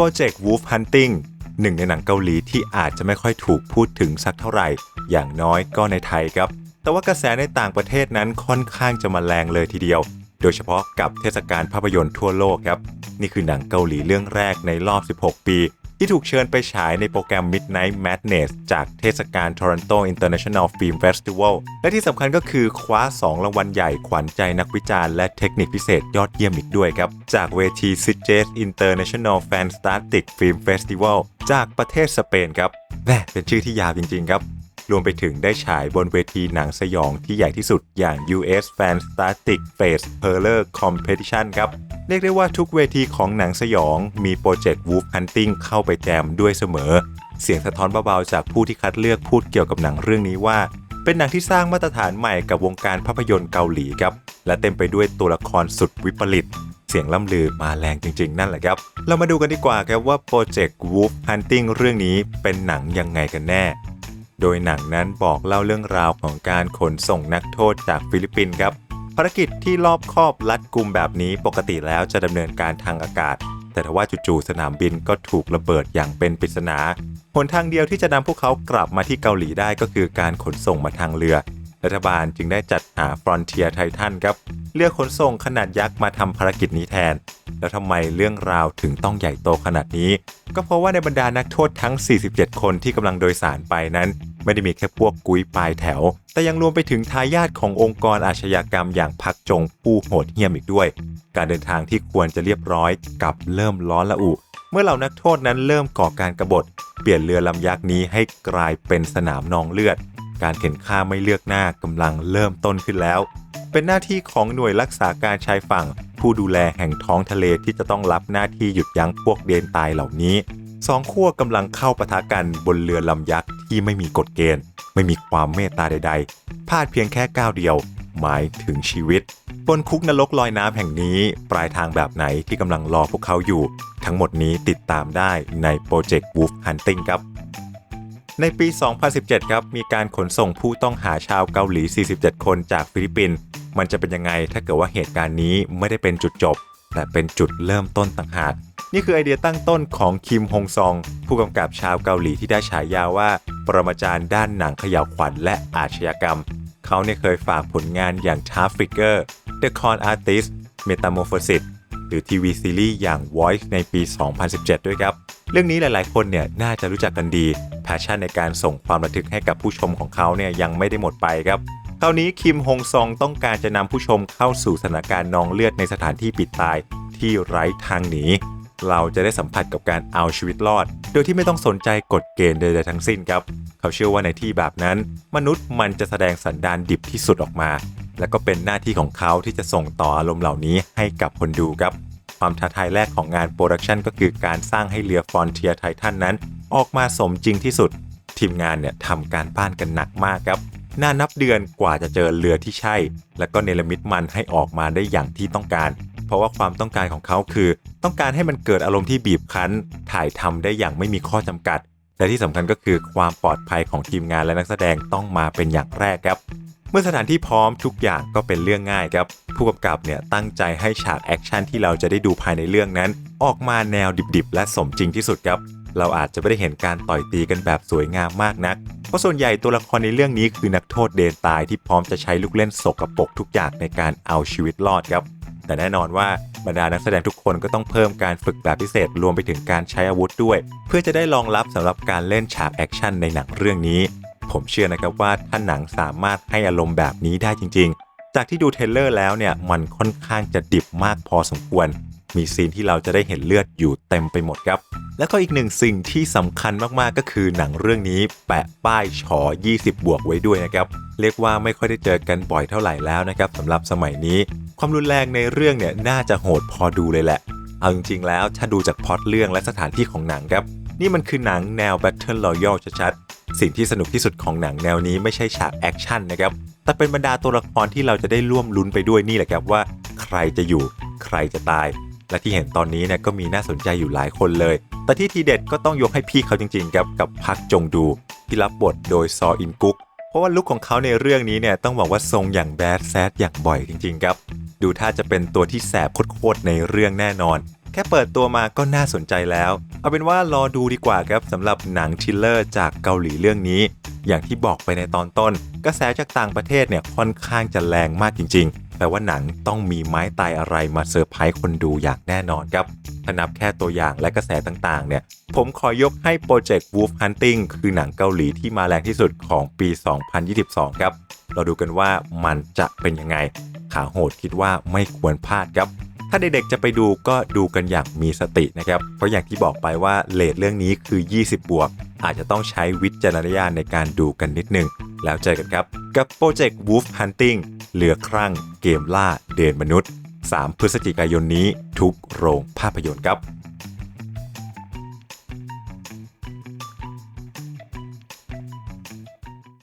โปรเจกต์ Wolf Hunting หนึ่งในหนังเกาหลีที่อาจจะไม่ค่อยถูกพูดถึงสักเท่าไหร่ อย่างน้อยก็ในไทยครับ แต่ว่ากระแสในต่างประเทศนั้นค่อนข้างจะมาแรงเลยทีเดียว โดยเฉพาะกับเทศกาลภาพยนตร์ทั่วโลกครับ นี่คือหนังเกาหลีเรื่องแรกในรอบ 16 ปี ที่ถูกเชิญไปฉายในโปรแกรม Midnight Madness จากเทศกาล Toronto International Film Festival และที่สำคัญก็คือคว้า 2 รางวัลใหญ่ขวัญใจนักวิจารณ์และเทคนิคพิเศษยอดเยี่ยมอีกด้วยครับ จากเวที s i g e s International Fantastic Film Festival จากประเทศสเปนครับแม่เป็นชื่อที่ยาวจริง ๆ ครับ รวมไปถึงได้ฉายบนเวทีหนังสยองที่ใหญ่ที่สุดอย่าง US Fantastic Face Horror Competition ครับ เรียกได้ว่าทุกเวทีของหนังสยองมีโปรเจกต์ Wolf Hunting เข้าไปแจมด้วยเสมอ เสียงสะท้อนเบาๆจากผู้ที่คัดเลือกพูดเกี่ยวกับหนังเรื่องนี้ว่าเป็นหนังที่สร้างมาตรฐานใหม่กับวงการภาพยนตร์เกาหลีครับ และเต็มไปด้วยตัวละครสุดวิปริต เสียงล่ำลือมาแรงจริงๆ นั่นแหละครับ เรามาดูกันดีกว่าครับว่าโปรเจกต์ Wolf Hunting เรื่องนี้เป็นหนังยังไงกันแน่ โดยหนังนั้นบอกเล่าเรื่องราวของการขนส่งนักโทษจากฟิลิปปินส์ครับ ภารกิจที่รอบคอบรัดกุมแบบนี้ปกติแล้วจะดำเนินการทางอากาศ แต่ทว่าจู่ๆสนามบินก็ถูกระเบิดอย่างเป็นปริศนาหนทางเดียวที่จะนำพวกเขากลับมาที่เกาหลีได้ก็คือการขนส่งมาทางเรือ รัฐบาลจึงได้จัดหา Frontier Titan ครับเรือขนส่งขนาดยักษ์มาทำภารกิจนี้แทน แล้วทำไมเรื่องราวถึงต้องใหญ่โตขนาดนี้ ก็เพราะว่าในบรรดานักโทษทั้ง 47 คนที่กำลังโดยสารไปนั้น ไม่ได้มีแค่พวกกุ้ยปลายแถว แต่ยังรวมไปถึงทายาทขององค์กรอาชญากรรมอย่างพักจงผู้โหดเหี้ยมอีกด้วย การเดินทางที่ควรจะเรียบร้อยกลับเริ่มร้อนละอุ เมื่อเหล่านักโทษนั้นเริ่มก่อการกรบฏ เปลี่ยนเรือลำยักษ์นี้ให้กลายเป็นสนามนองเลือด การเข็นฆ่าไม่เลือกหน้ากำลังเริ่มต้นขึ้นแล้ว เป็นหน้าที่ของหน่วยรักษาการชายฝั่ง ผู้ดูแลแห่งท้องทะเลที่จะต้องรับหน้าที่หยุดยั้งพวกเดนตายเหล่านี้ สองขั้วกำลังเข้าปะทะกันบนเรือลำยักษ์ที่ไม่มีกฎเกณฑ์ ไม่มีความเมตตาใด ๆพลาดเพียงแค่ก้าวเดียว หมายถึงชีวิต บนคุกนรกลอยน้ำแห่งนี้ ปลายทางแบบไหนที่กำลังรอพวกเขาอยู่ ทั้งหมดนี้ติดตามได้ในโปรเจกต์ Wolf Hunting ครับในปี 2017 ครับ มีการขนส่งผู้ต้องหาชาวเกาหลี 47 คนจากฟิลิปปินส์ มันจะเป็นยังไงถ้าเกิดว่าเหตุการณ์นี้ไม่ได้เป็นจุดจบ แต่เป็นจุดเริ่มต้นต่างหาก นี่คือไอเดียตั้งต้นของคิมฮงซอง ผู้กำกับชาวเกาหลีที่ได้ฉายาว่า ปรมาจารย์ด้านหนังขย่าวขวัญและอาชญากรรม เขาเนี่ยเคยฝากผลงานอย่าง t a f f Figure The Con Artist Metamorphosis หรือทีวีซีรีส์อย่าง Voice ในปี 2017 ด้วยครับ เรื่องนี้หลาย ๆ คนเนี่ยน่าจะรู้จักกันดีแพชชั่นในการส่งความระทึกให้กับผู้ชมของเขาเนี่ยยังไม่ได้หมดไปครับคราวนี้คิมฮงซองต้องการจะนำผู้ชมเข้าสู่สถานการณ์นองเลือดในสถานที่ปิดตายที่ไร้ทางหนี เราจะได้สัมผัสกับการเอาชีวิตรอด โดยที่ไม่ต้องสนใจกฎเกณฑ์ใดๆทั้งสิ้นครับ เขาเชื่อว่าในที่แบบนั้น มนุษย์มันจะแสดงสันดานดิบที่สุดออกมา และก็เป็นหน้าที่ของเขาที่จะส่งต่ออารมณ์เหล่านี้ให้กับคนดูครับ ความท้าทายแรกของงานโปรดักชันก็คือการสร้างให้เรือฟอนเทียไททันนั้น ออกมาสมจริงที่สุด ทีมงานเนี่ยทำการบ้านกันหนักมากครับน่านับเดือนกว่าจะเจอเรือที่ใช่ แล้วก็เนรมิตมันให้ออกมาได้อย่างที่ต้องการ เพราะว่าความต้องการของเขาคือ ต้องการให้มันเกิดอารมณ์ที่บีบคั้น ถ่ายทำได้อย่างไม่มีข้อจำกัด และที่สำคัญก็คือความปลอดภัยของทีมงานและนักแสดงต้องมาเป็นอย่างแรกครับ เมื่อสถานที่พร้อมทุกอย่างก็เป็นเรื่องง่ายครับ ผู้กำกับเนี่ยตั้งใจให้ฉากแอคชั่นที่เราจะได้ดูภายในเรื่องนั้น ออกมาแนวดิบๆ และสมจริงที่สุดครับเราอาจจะไม่ได้เห็นการต่อยตีกันแบบสวยงามมากนัก เพราะส่วนใหญ่ตัวละครในเรื่องนี้คือนักโทษเดนตายที่พร้อมจะใช้ลูกเล่นสกปรกทุกอย่างในการเอาชีวิตรอดครับ แต่แน่นอนว่าบรรดานักแสดงทุกคนก็ต้องเพิ่มการฝึกแบบพิเศษรวมไปถึงการใช้อาวุธด้วย เพื่อจะได้รองรับสำหรับการเล่นฉากแอคชั่นในหนังเรื่องนี้ ผมเชื่อนะครับว่าถ้าหนังสามารถให้อารมณ์แบบนี้ได้จริง ๆ จากที่ดูเทเลอร์แล้วเนี่ยมันค่อนข้างจะดิบมากพอสมควร มีซีนที่เราจะได้เห็นเลือดอยู่เต็มไปหมดครับแล้วก็อีกหนึ่งสิ่งที่สำคัญมากๆ ก็คือหนังเรื่องนี้แปะป้ายฉอ20 บวกไว้ด้วยนะครับ เรียกว่าไม่ค่อยได้เจอกันบ่อยเท่าไหร่แล้วนะครับสำหรับสมัยนี้ ความรุนแรงในเรื่องเนี่ยน่าจะโหดพอดูเลยแหละ เอาจริงๆแล้วถ้าดูจากพล็อตเรื่องและสถานที่ของหนังครับ นี่มันคือหนังแนว Battle Royale ชัดๆ สิ่งที่สนุกที่สุดของหนังแนวนี้ไม่ใช่ฉากแอคชั่นนะครับ แต่เป็นบรรดาตัวละครที่เราจะได้ร่วมลุ้นไปด้วยนี่แหละครับว่า ใครจะอยู่ ใครจะตาย และที่เห็นตอนนี้เนี่ยก็มีน่าสนใจอยู่หลายคนเลย แต่ที่ทีเด็ดก็ต้องยกให้พี่เขาจริงๆครับกับพักจงดูที่รับบทโดยซออินกุ๊ก เพราะว่าลุคของเขาในเรื่องนี้เนี่ยต้องบอกว่าทรงอย่างแบดแซดอย่างบ่อยจริงๆครับ ดูท่าจะเป็นตัวที่แสบโคตรในเรื่องแน่นอน แค่เปิดตัวมาก็น่าสนใจแล้ว เอาเป็นว่ารอดูดีกว่าครับสำหรับหนังทิลเลอร์จากเกาหลีเรื่องนี้ อย่างที่บอกไปในตอนต้น กระแสจากต่างประเทศเนี่ยค่อนข้างจะแรงมากจริงๆ แปลว่าหนังต้องมีไม้ตายอะไรมาเซอร์ไพรส์คนดูอย่างแน่นอนครับถ้านับแค่ตัวอย่างและกระแสต่างๆ เนี่ย ผมขอยกให้โปรเจกต์ Wolf Hunting คือหนังเกาหลีที่มาแรงที่สุดของปี 2022 ครับ เราดูกันว่ามันจะเป็นยังไง ขาโหดคิดว่าไม่ควรพลาดครับ ถ้าเด็กๆจะไปดูก็ดูกันอย่างมีสตินะครับ เพราะอย่างที่บอกไปว่าเลทเรื่องนี้คือ 20 บวก อาจจะต้องใช้วิจารณญาณในการดูกันนิดนึง แล้วเจอกันครับ กับโปรเจกต์ Wolf Hunting เหลือครั่งเกมล่าเดนมนุษย์ 3 พฤศจิกายนนี้ทุกโรงภาพยนตร์ครับ